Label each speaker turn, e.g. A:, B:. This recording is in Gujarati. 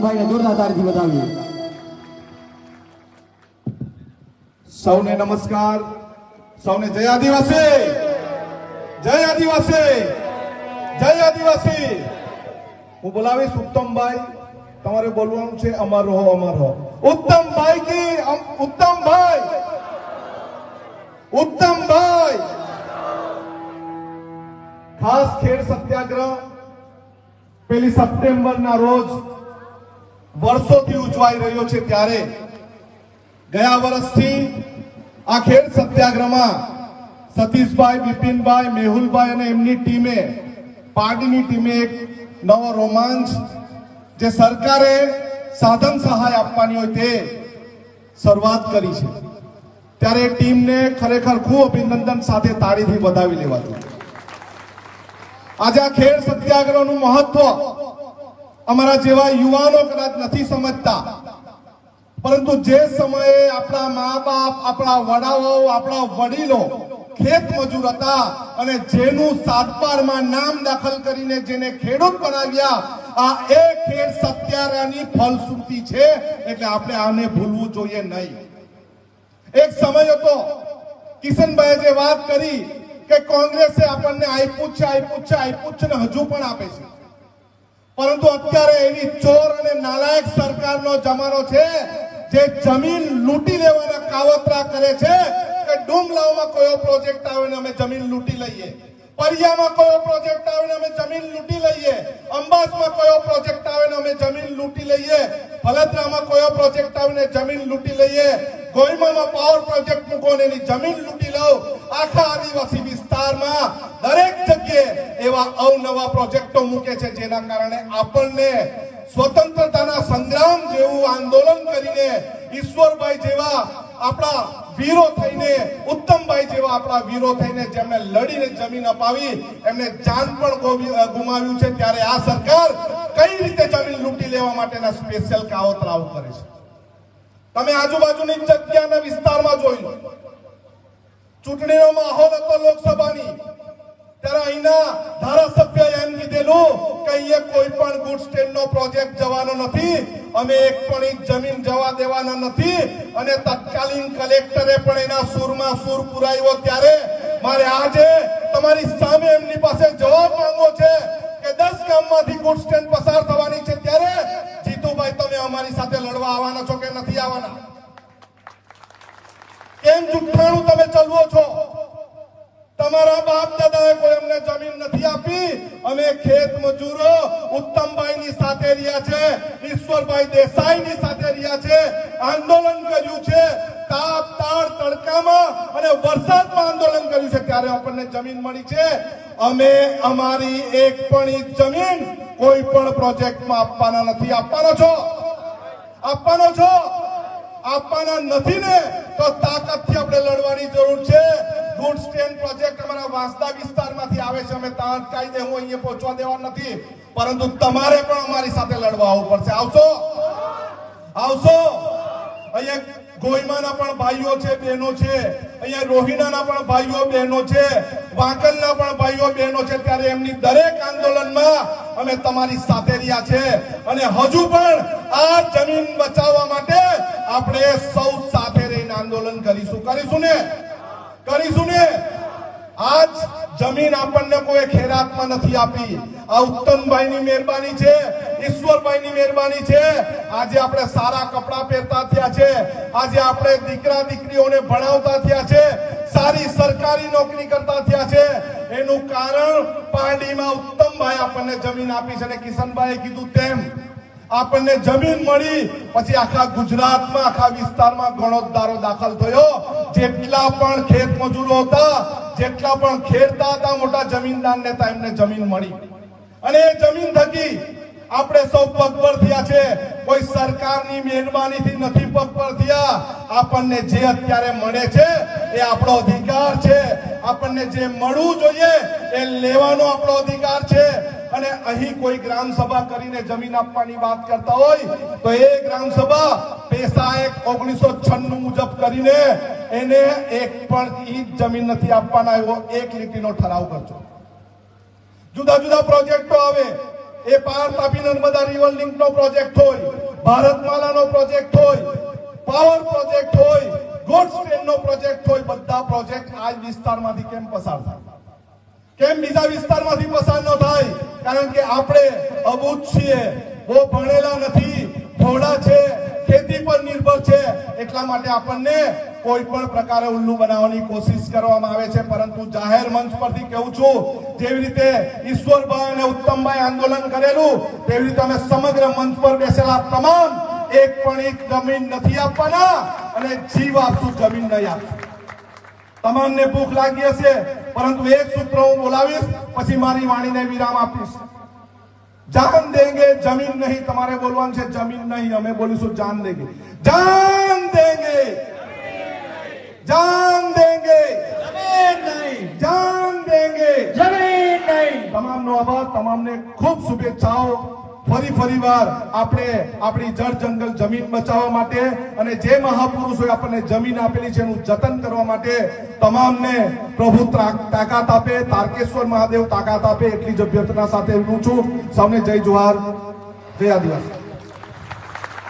A: કિશનભાઈને જોરદાર તારીથી બતાવીએ.
B: સૌને નમસ્કાર. સૌને જય આદિવાસી. જય આદિવાસી. જય આદિવાસી. હું બોલાવીશ ઉત્તમભાઈ. તમારે બોલવાનું છે અમર રહો અમર રહો ઉત્તમભાઈ કી ઉત્તમભાઈ. ઉત્તમભાઈ. ખાસ ખેડ સત્યાગ્રહ. પેલી સપ્ટેમ્બરના રોજ વર્ષોથી ઉજવાઈ રહ્યો છે ત્યારે ગયા વર્ષથી આ ખેડ સત્યાગ્રહમાં સતીશભાઈ, બિપિનભાઈ, મેહુલભાઈ અને એમની ટીમે, પાર્ટીની ટીમે એક નવો રોમાંચ જે સરકારે સાધન સહાય આપવાની હોય તે શરૂઆત કરી છે. ત્યારે ટીમને ખરેખર ખૂબ અભિનંદન સાથે તાળીથી વધાવી લેવાતું. આજે આ ખેડ સત્યાગ્રહનું મહત્વ અમારા જેવા યુવાનો કદાચ નથી સમજતા. પરંતુ જે સમયે આપણા મા બાપ આપણા વડાઓ, આપણા વડીલો ખેત મજૂર હતા અને જેનું સાતબારમાં નામ દાખલ કરીને જેને ખેડૂત બનાવ્યા, આ એ ખેડ સત્યારાની ફલશ્રુતિ છે, એટલે આપણે આને ભૂલવું જોઈએ નહીં. એક સમય હતો કિશનભાઈ જે વાત કરી કે કોંગ્રેસે આપણને આપ્યું છે આપ્યું છે આપ્યું છે ને હજુ પણ આપે છે. પરંતુ અત્યારે એની ચોર અને નાલાયક સરકારનો જમાનો છે, જે જમીન લૂંટી લેવાના કાવતરા કરે છે કે ડુમલાવમાં કયો પ્રોજેક્ટ આવે ને અમે જમીન લૂંટી લઈએ. પરિયામાં કયો પ્રોજેક્ટ આવે ને અમે જમીન લૂંટી લઈએ. અંબાસમાં કયો પ્રોજેક્ટ આવે ને અમે જમીન લૂંટી લઈએ. ભલતરામાં કયો પ્રોજેક્ટ આવે ને જમીન લૂંટી લઈએ. ગોઈમામાં પાવર પ્રોજેક્ટ મૂકો ને એની જમીન લૂંટી લઉં આખા આદિવાસી વિસ્તારમાં એવા અવનવા પ્રોજેક્ટો મૂકે છે જેના કારણે આપણને સ્વતંત્રતાના સંગ્રામ જેવું આંદોલન કરીને ઈશ્વરભાઈ જેવા આપણા વીરો થઈને, ઉત્તમભાઈ જેવા આપણા વીરો થઈને જેમણે લડીને જમીન અપાવી, એમને જાન પણ ગુમાવ્યું છે, ત્યારે આ સરકાર કઈ રીતે જમીન લૂંટી લેવા માટેના સ્પેશિયલ કાવતરાઓ કરે છે? તમે આજુબાજુની જગ્યાના વિસ્તારમાં જોઈ લો. ચૂંટણીનો માહોલ હતો લોકસભાની. ત્યારે અહીંના ધારાસભ્ય એમ કીધેલું કે અહીંયા કોઈ પણ ગુડ પ્રોજેક્ટ જવાનો નથી, અમે એક જમીન જવા દેવાના નથી અને તત્કાલીન કલેક્ટરે પણ એના સૂરમાં સૂર પુરાવ્યો ત્યારે મારે આજે તમારી સામે એમની પાસે જવાબ માંગવો છે કે દસ ગામમાંથી ગુડ સ્ટેન્ડ પસાર થવાની છે ત્યારે જીતુભાઈ, તમે અમારી સાથે લડવા આવવાના છો કે નથી આવવાના કેમ જુઠ્ઠાણું તમે ચલવો છો તમારા બાપ દાદાએ કોઈ અમને જમીન નથી આપી. અમે ખેત મજૂરો ઉત્તમભાઈની સાથે રહ્યા છે ઈશ્વરભાઈ દેસાઈની સાથે રહ્યા છે, આંદોલન કર્યું છે. તાપ તાળ તડકામાં અને વરસાદમાં આંદોલન કર્યું છે. ત્યારે આપણને જમીન મળી છે. અમે અમારી એક પણ જમીન કોઈ પણ પ્રોજેક્ટમાં આપવાના નથી. આપવાનો છો? આપવાનો છો? આપવાના નથી ને? તો તાકાતથી આપણે લડવાની જરૂર છે. ગુડ સ્ટેન્ડ પ્રોજેક્ટ અમારા વાંસદા વિસ્તારમાંથી આવે છે. અમે દે હું અહીંયા પહોંચવા દેવા નથી. પરંતુ તમારે પણ અમારી સાથે લડવા આવવું પડશે. આવશો? આવશો? અહીંયા ગોઈમાના પણ ભાઈઓ છે, બહેનો છે. અહીંયા રોહિણાના પણ ભાઈઓ, બહેનો છે. વાંકલના પણ ભાઈઓ, બહેનો છે. ત્યારે એમની દરેક આંદોલનમાં અમે તમારી સાથે રહ્યા છે. અને હજુ પણ આ જમીન બચાવવા માટે આપણે સૌ સાથે રહીને આંદોલન કરીશું. કરીશું ને? કરીશું ને? આજ જમીન આપણને કોઈ ખેરાતમાં નથી આપી. આ ઉત્તમભાઈની મહેરબાની છે, ઈશ્વરભાઈની મહેરબાની છે. આજે આપણે સારા કપડાં પહેરતા થયા છે. આજે આપણે દીકરા દીકરીઓને ભણાવતા થયા છે. સારી સરકારી નોકરી કરતા થયા છે. એનું કારણ પાંડીમાં ઉત્તમભાઈ આપણને જમીન આપી છે અને કિશનભાઈએ કીધું તેમ આપણને જમીન મળી, પછી આખા ગુજરાતમાં, આખા વિસ્તારમાં ગણોદદારો દાખલ થયો. જેટલા પણ ખેત મજૂરો હતા, જેટલા પણ ખેડતા હતા, મોટા જમીનદાર નેતા એમને જમીન મળી. અને એ જમીન થકી આપણે સૌ પગભર થયા છે. કોઈ સરકારની મહેરબાનીથી નથી પગભર થયા. આપણને જે અત્યારે મળે છે, એ આપણો અધિકાર છે. આપણને જે મળવું જોઈએ, એ લેવાનો આપણો અધિકાર છે. અને અહીં કોઈ ગ્રામ સભા કરીને જમીન આપવાની વાત કરતા હોય, તો એ ગ્રામ સભા પેસા એક ઓગણીસો છન્નું મુજબ કરીને એને એક પણ ઈંચ જમીન નથી આપવાના, એવો એક લીટીનો ઠરાવ કરજો. જુદા જુદા પ્રોજેક્ટો આવે. એ પાર તાપી નર્મદા રિવર લિંક નો પ્રોજેક્ટ હોય, ભારતમાલાનો પ્રોજેક્ટ હોય, પાવર પ્રોજેક્ટ હોય, ગોડ્સ ટ્રેન નો પ્રોજેક્ટ હોય, બધા પ્રોજેક્ટ આ વિસ્તારમાંથી કેમ પસાર થાય? કેમ બીજા વિસ્તારમાંથી પસાર ન થાય? કારણ કે આપણે અબૂત છીએ. બહુ ભણેલા નથી. થોડા છે. ખેતી પર નિર્ભર છે. એટલા માટે આપણને કોઈ પણ પ્રકારે ઉલ્લુ બનાવવાની કોશિશ કરવામાં આવે છે. પરંતુ જાહેર મંચ પરથી કહું છું, જેવી રીતે ઈશ્વરભાઈ અને ઉત્તમભાઈ આંદોલન કરેલું, તેવી રીતે અમે સમગ્ર મંચ પર બેસેલા તમામ એક પણ એક જમીન નથી આપવાના અને જીવ આપશું, જમીન નહીં આપશું. તમામને ભૂખ લાગી હશે પરંતુ એક સૂત્ર હું બોલાવીશ પછી મારી વાણીને વિરામ આપીશ. જાન દેંગે જમીન નહીં. તમારે બોલવાનું છે જમીન નહીં. અમે બોલીશું જાન દેંગે. જાન દેંગે. જાન દેંગે.
A: જમીન નહીં.
B: જાન દેંગે.
A: જમીન નહીં.
B: તમામનો આભાર તમામને ખૂબ શુભેચ્છાઓ. ફરી ફરીવાર આપણે આપણી જળ જંગલ જમીન બચાવવા માટે અને જે મહાપુરુષોએ આપણને જમીન આપેલી છે એનું જતન કરવા માટે તમામને પ્રભુ તાકાત આપે, તારકેશ્વર મહાદેવ તાકાત આપે એટલી જ અભ્યર્થના સાથે હું છું. સૌને જય જુહાર. જય આદિવાસી.